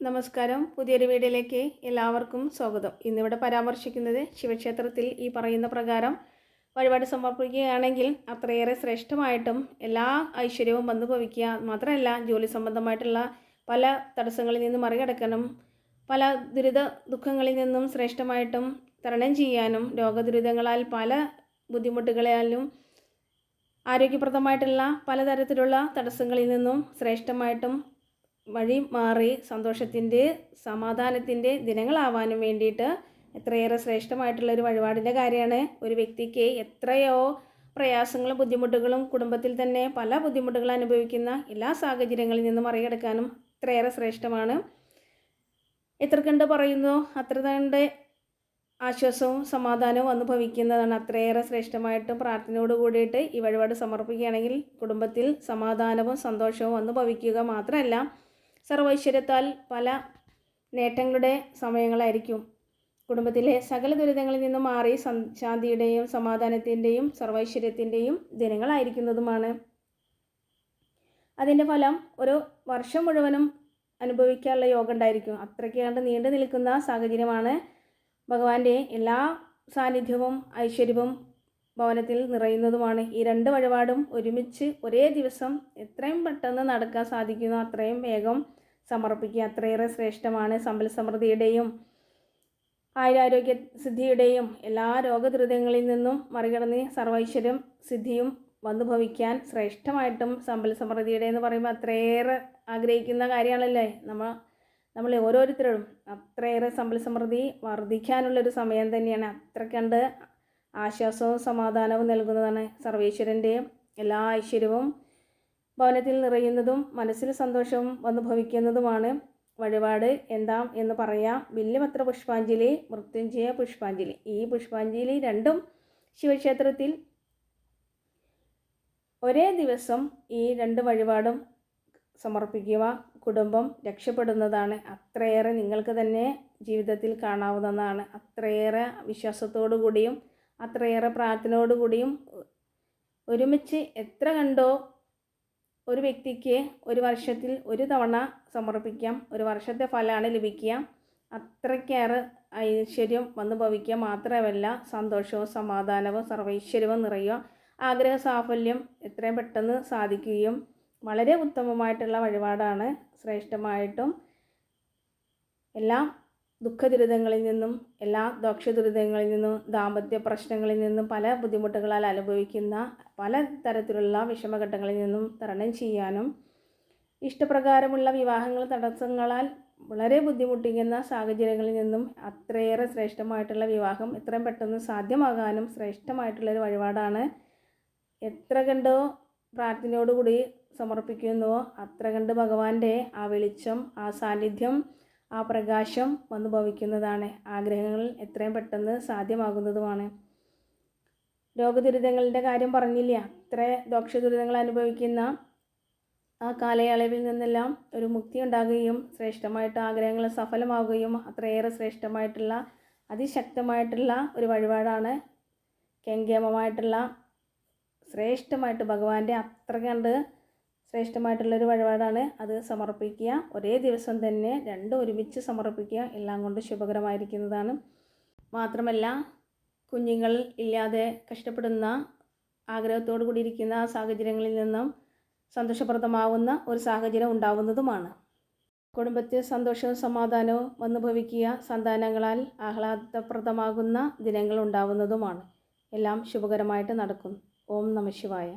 നമസ്കാരം. പുതിയൊരു വീഡിയോയിലേക്ക് എല്ലാവർക്കും സ്വാഗതം. ഇന്നിവിടെ പരാമർശിക്കുന്നത് ശിവക്ഷേത്രത്തിൽ ഈ പറയുന്ന പ്രകാരം വഴിപാട് സമർപ്പിക്കുകയാണെങ്കിൽ അത്രയേറെ ശ്രേഷ്ഠമായിട്ടും എല്ലാ ഐശ്വര്യവും വന്നു ഭവിക്കുക മാത്രമല്ല ജോലി സംബന്ധമായിട്ടുള്ള പല തടസ്സങ്ങളിൽ നിന്നും മറികടക്കാനും പല ദുരിത ദുഃഖങ്ങളിൽ നിന്നും ശ്രേഷ്ഠമായിട്ടും തരണം ചെയ്യാനും രോഗദുരിതങ്ങളാൽ പല ബുദ്ധിമുട്ടുകളാലും ആരോഗ്യപ്രദമായിട്ടുള്ള പലതരത്തിലുള്ള തടസ്സങ്ങളിൽ നിന്നും ശ്രേഷ്ഠമായിട്ടും വഴി മാറി സന്തോഷത്തിന്റെ സമാധാനത്തിന്റെ ദിനങ്ങളാവാനും വേണ്ടിയിട്ട് എത്രയേറെ ശ്രേഷ്ഠമായിട്ടുള്ള ഒരു വഴിപാടിന്റെ കാര്യമാണ്. ഒരു വ്യക്തിക്ക് എത്രയോ പ്രയാസങ്ങളും ബുദ്ധിമുട്ടുകളും കുടുംബത്തിൽ തന്നെ പല ബുദ്ധിമുട്ടുകളും അനുഭവിക്കുന്ന എല്ലാ സാഹചര്യങ്ങളിൽ നിന്നും മറികടക്കാനും ഇത്രയേറെ ശ്രേഷ്ഠമാണ്. എത്ര കണ്ട് പറയുന്നു? അത്ര കണ്ട് ആശ്വാസവും സമാധാനവും അനുഭവിക്കുന്നതാണ് അത്രയേറെ ശ്രേഷ്ഠമായിട്ട് പ്രാർത്ഥനയോട് കൂടിയിട്ട് ഈ വഴിപാട് സമർപ്പിക്കുകയാണെങ്കിൽ കുടുംബത്തിൽ സമാധാനവും സന്തോഷവും അനുഭവിക്കുക മാത്രമല്ല സർവൈശ്വര്യത്താൽ പല നേട്ടങ്ങളുടെ സമയങ്ങളായിരിക്കും. കുടുംബത്തിലെ സകല ദുരിതങ്ങളിൽ നിന്നും മാറി ശാന്തിയുടെയും സമാധാനത്തിന്റെയും സർവൈശ്വര്യത്തിന്റെയും ദിനങ്ങളായിരിക്കുന്നതുമാണ്. അതിന്റെ ഫലം ഒരു വർഷം മുഴുവനും അനുഭവിക്കാനുള്ള യോഗം ഉണ്ടായിരിക്കും. അത്രയ്ക്ക് കണ്ട് നീണ്ടു നിൽക്കുന്ന സാഹചര്യമാണ് ഭഗവാന്റെ എല്ലാ സാന്നിധ്യവും ഐശ്വര്യവും ഭവനത്തിൽ നിറയുന്നതുമാണ്. ഈ രണ്ട് വഴിപാടും ഒരുമിച്ച് ഒരേ ദിവസം എത്രയും പെട്ടെന്ന് നടക്കാൻ സാധിക്കുന്നു. അത്രയും വേഗം സമർപ്പിക്കുക. അത്രയേറെ ശ്രേഷ്ഠമാണ് സമ്പൽ സമൃദ്ധിയുടെയും ആയുരാരോഗ്യ സിദ്ധിയുടെയും എല്ലാ രോഗദുരിതങ്ങളിൽ നിന്നും മറികടന്ന് സർവൈശ്വര്യം സിദ്ധിയും വന്നു ഭവിക്കാൻ ശ്രേഷ്ഠമായിട്ടും സമ്പൽ സമൃദ്ധിയുടെ എന്ന് പറയുമ്പോൾ അത്രയേറെ ആഗ്രഹിക്കുന്ന കാര്യമാണല്ലേ നമ്മൾ നമ്മൾ ഓരോരുത്തരും അത്രയേറെ സമ്പൽ സമൃദ്ധി വർദ്ധിക്കാനുള്ളൊരു സമയം തന്നെയാണ്. അത്ര കണ്ട് ആശ്വാസവും സമാധാനവും നൽകുന്നതാണ് സർവേശ്വരന്റെ എല്ലാ ഐശ്വര്യവും ഭവനത്തിൽ നിറയുന്നതും മനസ്സിൽ സന്തോഷവും അനുഭവിക്കുന്നതുമാണ് ഭവിക്കുന്നതുമാണ്. വഴിപാട് എന്താ എന്ന് പറയാം. വില്ലുപത്ര പുഷ്പാഞ്ജലി മൃത്യുഞ്ജയ പുഷ്പാഞ്ജലി. ഈ പുഷ്പാഞ്ജലി രണ്ടും ശിവക്ഷേത്രത്തിൽ ഒരേ ദിവസം ഈ രണ്ട് വഴിപാടും സമർപ്പിക്കുക കുടുംബം രക്ഷപ്പെടുന്നതാണ്. അത്രയേറെ നിങ്ങൾക്ക് തന്നെ ജീവിതത്തിൽ കാണാവുന്നതാണ്. അത്രയേറെ വിശ്വാസത്തോടു കൂടിയും അത്രയേറെ പ്രാർത്ഥനയോടുകൂടിയും ഒരുമിച്ച് എത്ര കണ്ടോ ഒരു വ്യക്തിക്ക് ഒരു വർഷത്തിൽ ഒരു തവണ സമർപ്പിക്കാം ഒരു വർഷത്തെ ഫലമാണ് ലഭിക്കുക. അത്രയ്ക്കേറെ ഐശ്വര്യം വന്നു ഭവിക്കുക മാത്രമല്ല സന്തോഷവും സമാധാനവും സർവൈശ്വര്യവും നിറയുക ആഗ്രഹ സാഫല്യം എത്രയും പെട്ടെന്ന് സാധിക്കുകയും വളരെ ഉത്തമമായിട്ടുള്ള വഴിപാടാണ് ശ്രേഷ്ഠമായിട്ടും എല്ലാ ദുഃഖദുരിതങ്ങളിൽ നിന്നും എല്ലാ ദോഷദുരിതങ്ങളിൽ നിന്നും ദാമ്പത്യ പ്രശ്നങ്ങളിൽ നിന്നും പല ബുദ്ധിമുട്ടുകളാൽ അനുഭവിക്കുന്ന പല തരത്തിലുള്ള വിഷമഘട്ടങ്ങളിൽ നിന്നും തരണം ചെയ്യാനും ഇഷ്ടപ്രകാരമുള്ള വിവാഹങ്ങൾ തടസ്സങ്ങളാൽ വളരെ ബുദ്ധിമുട്ടിക്കുന്ന സാഹചര്യങ്ങളിൽ നിന്നും അത്രയേറെ ശ്രേഷ്ഠമായിട്ടുള്ള വിവാഹം എത്രയും പെട്ടെന്ന് സാധ്യമാകാനും ശ്രേഷ്ഠമായിട്ടുള്ളൊരു വഴിപാടാണ്. എത്ര കണ്ടോ പ്രാർത്ഥനയോടുകൂടി സമർപ്പിക്കുന്നുവോ അത്ര കണ്ട് ഭഗവാന്റെ ആ വെളിച്ചം ആ സാന്നിധ്യം ആ പ്രകാശം വന്നു ഭവിക്കുന്നതാണ്. ആഗ്രഹങ്ങൾ എത്രയും പെട്ടെന്ന് സാധ്യമാകുന്നതുമാണ്. രോഗദുരിതങ്ങളുടെ കാര്യം പറഞ്ഞില്ല. ഇത്ര ദോഷദുരിതങ്ങൾ അനുഭവിക്കുന്ന ആ കാലയളവിൽ നിന്നെല്ലാം ഒരു മുക്തി ഉണ്ടാകുകയും ശ്രേഷ്ഠമായിട്ട് ആഗ്രഹങ്ങൾ സഫലമാവുകയും അത്രയേറെ ശ്രേഷ്ഠമായിട്ടുള്ള അതിശക്തമായിട്ടുള്ള ഒരു വഴിപാടാണ് കെങ്കേമമായിട്ടുള്ള ശ്രേഷ്ഠമായിട്ട് ഭഗവാന്റെ അത്ര കണ്ട് ശ്രേഷ്ഠമായിട്ടുള്ളൊരു വഴിപാടാണ് അത് സമർപ്പിക്കുക. ഒരേ ദിവസം തന്നെ രണ്ടും ഒരുമിച്ച് സമർപ്പിക്കുക എല്ലാം കൊണ്ട് ശുഭകരമായിരിക്കുന്നതാണ്. മാത്രമല്ല കുഞ്ഞുങ്ങൾ ഇല്ലാതെ കഷ്ടപ്പെടുന്ന ആഗ്രഹത്തോടു കൂടിയിരിക്കുന്ന സാഹചര്യങ്ങളിൽ നിന്നും സന്തോഷപ്രദമാവുന്ന ഒരു സാഹചര്യം ഉണ്ടാവുന്നതുമാണ്. കുടുംബത്തിൽ സന്തോഷവും സമാധാനവും വന്നു ഭവിക്കുക സന്താനങ്ങളാൽ ആഹ്ലാദപ്രദമാകുന്ന ദിനങ്ങൾ ഉണ്ടാവുന്നതുമാണ്. എല്ലാം ശുഭകരമായിട്ട് നടക്കും. ഓം നമ ശിവായ.